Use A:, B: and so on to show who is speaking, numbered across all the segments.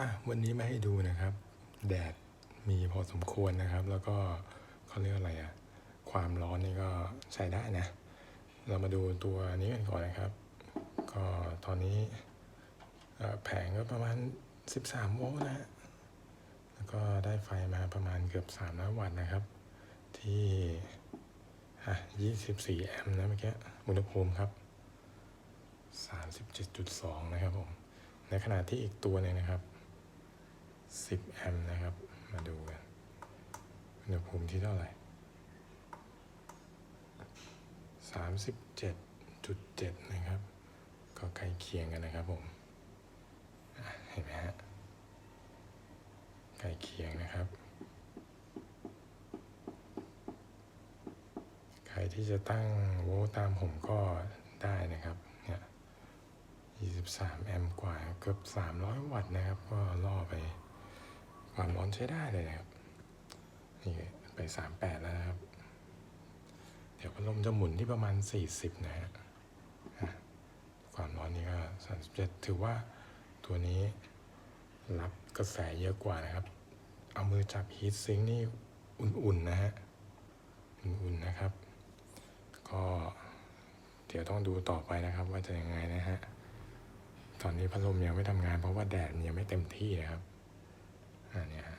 A: อะวันนี้มาให้ดูนะครับ แดดมีพอสมควรนะครับ แล้วก็เขาเรียกอะไรอะความร้อนนี่ก็ใช้ได้นะ เรามาดูตัวนี้กันก่อนนะครับ ก็ตอนนี้แผงก็ประมาณ 13 โวลต์นะ แล้วก็ได้ไฟมาประมาณเกือบ300วัตต์นะครับ ที่อะ24 แอมป์นะเมื่อกี้อุณหภูมิครับ 37.2 นะครับผมในขณะที่อีกตัวหนึงนะครับ 10 แอมป์นะครับ มาดูกันอุณหภูมิที่เท่าไหร่ 37.7 นะครับ ก็ใกล้เคียงกันนะครับผม เห็นไหมฮะ ใกล้เคียงนะครับ ใครที่จะตั้งโวลต์ตามผมก็ได้นะครับเนี่ย23 แอมป์กว่าเกือบ 300 วัตต์นะครับ ก็ล่อไป ความร้อนใช้ได้เลยนะครับ นี่ไป 38 แล้วนะครับ เดี๋ยวพัดลมจะหมุนที่ประมาณ 40 นะฮะความร้อนนี่ก็37ถือว่าตัวนี้รับกระแสเยอะกว่านะครับ เอามือจับฮีทซิงค์นี่อุ่นๆนะฮะ อุ่นๆนะครับ ก็เดี๋ยวต้องดูต่อไปนะครับว่าจะยังไงนะฮะ ตอนนี้พัดลมยังไม่ทำงานเพราะว่าแดดยังไม่เต็มที่นะครับ อันนี้ฮะ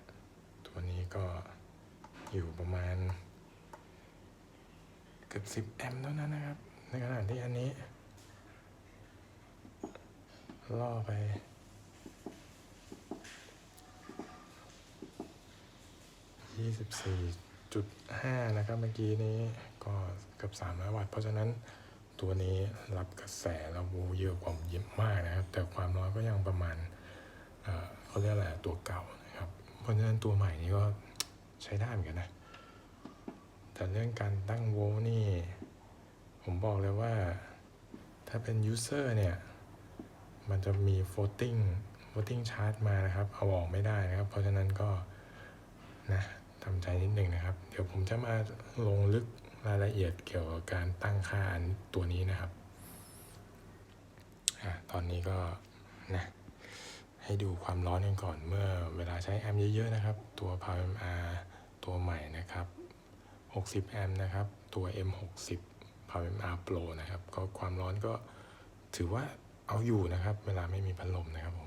A: ตัวนี้ก็อยู่ประมาณ เกือบสิบแอมป์เท่านั้นนะครับ ในขณะที่อันนี้ ล่อไปยี่สิบสี่จุดห้านะครับเมื่อกี้นี้ก็เกือบสามร้อยวัตต์เพราะฉะนั้นตัวนี้รับกระแสระโวเยอะกว่าเยอะมากนะครับ แต่ความร้อนก็ยังประมาณเขาเรียกอะไรตัวเก่านะ รับเพราะฉะนั้นตัวใหม่นี้ก็ใช้ได้เหมือนกันนะ แต่เรื่องการตั้งโวล์นี่ ผมบอกเลยว่าถ้าเป็น user เนี่ย มันจะมี floating floating chart มานะครับ เอาออกไม่ได้นะครับ เพราะฉะนั้นก็นะทำใจนิดนึงนะครับ เดี๋ยวผมจะมาลงลึกรายละเอียดเกี่ยวกับการตั้งค่าอันตัวนี้นะครับอะตอนนี้ก็นะ ให้ดูความร้อนกันก่อนเมื่อเวลาใช้แอมป์เยอะๆนะครับ ตัว PowerMR ตัวใหม่นะครับ 60 แอมป์นะครับ ตัว M60 PowerMR Pro นะครับ ก็ความร้อนก็ถือว่าเอาอยู่นะครับ เวลาไม่มีพัดลมนะครับผม